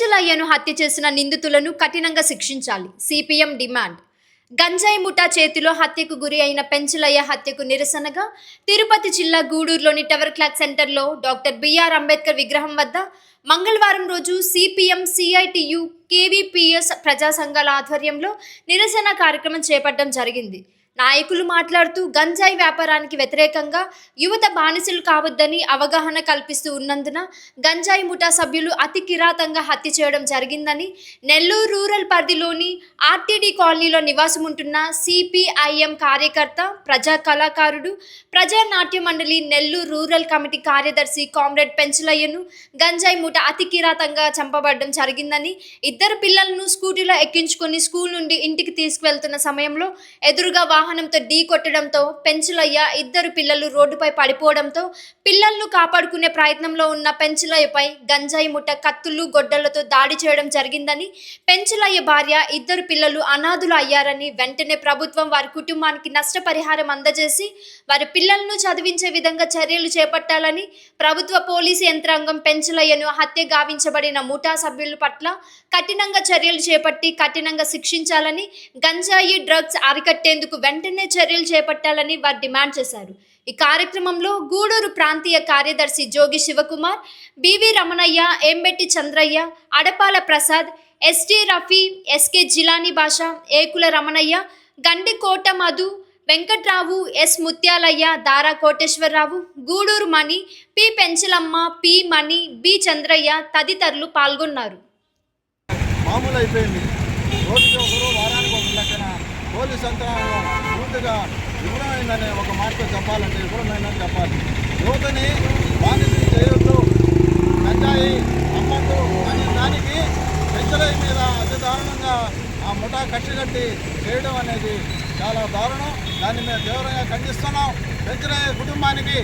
పెంచులయ్యను హత్య చేసిన నిందితులను కఠినంగా శిక్షించాలి. CPM demand. గంజాయి ముఠా చేతిలో హత్యకు గురి అయిన పెంచలయ్య హత్యకు నిరసనగా తిరుపతి జిల్లా గూడూరులోని టవర్ క్లాక్ సెంటర్లో డాక్టర్ బిఆర్ అంబేద్కర్ విగ్రహం వద్ద మంగళవారం రోజు సిపిఎం సిఐటియు కేవీపీఎస్ ప్రజా సంఘాల ఆధ్వర్యంలో నిరసన కార్యక్రమం చేపట్టడం జరిగింది. నాయకులు మాట్లాడుతూ గంజాయి వ్యాపారానికి వ్యతిరేకంగా యువత బానిసలు కావద్దని అవగాహన కల్పిస్తూ ఉన్నందున గంజాయి ముఠా సభ్యులు అతి కిరాతంగా హత్య చేయడం జరిగిందని నెల్లూరు రూరల్ పరిధిలోని ఆర్టీడీ కాలనీలో నివాసం ఉంటున్న సిపిఐఎం కార్యకర్త ప్రజా కళాకారుడు ప్రజా నాట్య మండలి నెల్లూరు రూరల్ కమిటీ కార్యదర్శి కామ్రేడ్ పెంచులయ్యను గంజాయి ముఠా అతి కిరాతంగా చంపబడడం జరిగిందని ఇద్దరు పిల్లలను స్కూటీలో ఎక్కించుకొని స్కూల్ నుండి ఇంటికి తీసుకువెళ్తున్న సమయంలో ఎదురుగా వాహనంతో ఢీ కొట్టడంతో పెంచులయ్య ఇద్దరు పిల్లలు రోడ్డుపై పడిపోవడంతో పిల్లలను కాపాడుకునే ప్రయత్నంలో ఉన్న పెంచులయ్యపై గంజాయి ముఠ కత్తులు గొడ్డలతో దాడి చేయడం జరిగిందని పెంచులయ్య భార్య ఇద్దరు పిల్లలు అనాథులు అయ్యారని వెంటనే ప్రభుత్వం వారి కుటుంబానికి నష్టపరిహారం అందజేసి వారి పిల్లలను చదివించే విధంగా చర్యలు చేపట్టాలని ప్రభుత్వ పోలీసు యంత్రాంగం పెంచులయ్యను హత్య గావించబడిన ముఠా సభ్యుల పట్ల కఠినంగా చర్యలు చేపట్టి కఠినంగా శిక్షించాలని గంజాయి డ్రగ్స్ అరికట్టేందుకు వెంటనే చర్యలు చేపట్టాలని వారు డిమాండ్ చేశారు. ఈ కార్యక్రమంలో గూడూరు ప్రాంతీయ కార్యదర్శి Jogi Shivakumar B V Ramanaiah Embetti Chandraiah Adapala Prasad S T Rafi S K Jilani Bhasha Ekula Ramanaiah Gandi Kota Madhu Venkatrao S Mutyalaiah Dara Koteswararao Gudur Mani P Penchalamma P Mani B Chandraiah తదితరులు పాల్గొన్నారు. మామూలు అయిపోయింది police యంత్రాంగం పూర్తిగా వివరమైందనే ఒక మాటతో చెప్పాలంటే వివరమైందని చెప్పాలి. యువతని బానిసలు చేయొద్దు. గంజాయి అమ్మద్దు. అనే దానికి పెంచలై మీద అతి దారుణంగా ఆ ముఠా కక్ష కట్టి చేయడం అనేది చాలా దారుణం. దాన్ని మేము తీవ్రంగా ఖండిస్తున్నాం. పెంచలయ్య కుటుంబానికి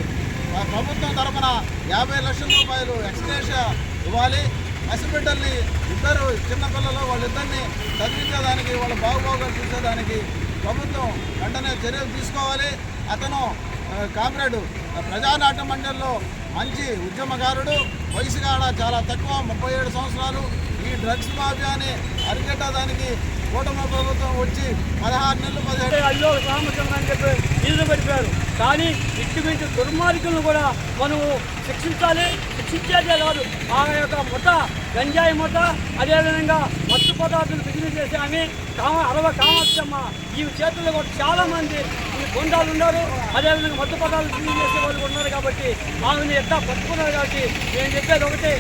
ప్రభుత్వం తరపున యాభై లక్షల రూపాయలు ఎక్స్గ్రేషియా ఇవ్వాలి. పసిబిడ్డల్ని ఇద్దరు చిన్నపిల్లలు వాళ్ళిద్దరిని చదివించేదానికి వాళ్ళ బాగుబాగులు చూసేదానికి ప్రభుత్వం వెంటనే చర్యలు తీసుకోవాలి. అతను ఆ, కామ్రేడు ప్రజానాట్య మండలిలో మంచి ఉద్యమకారుడు. వయసు కాడ చాలా తక్కువ ముప్పై ఏడు సంవత్సరాలు. డ్రగ్స్ మాఫియాని అరికట్టడానికి కూటమి ప్రభుత్వం వచ్చి పదహారు నెలలు పదిహేడు అయ్యో రామచంద్ర అని చెప్పి నిధులు పెట్టారు కానీ ఇటువంటి దుర్మార్గులను కూడా మనము శిక్షించాలి శిక్షించేదే కాదు. ఆ యొక్క ముఠ గంజాయి ముఠ అదేవిధంగా మత్తు పదార్థాలు బిజినెస్ చేసే ఆమె కామ అరవ కామాక్షమ్మ. ఈ చేతుల్లో కూడా చాలామంది ఈ గుండాలు ఉన్నారు. అదేవిధంగా మత్తు పదార్థాలు బిజినెస్ చేసే వాళ్ళు ఉన్నారు కాబట్టి ఆమెను ఎట్లా పట్టుకున్నారు కాబట్టి నేను చెప్పేది ఒకటి.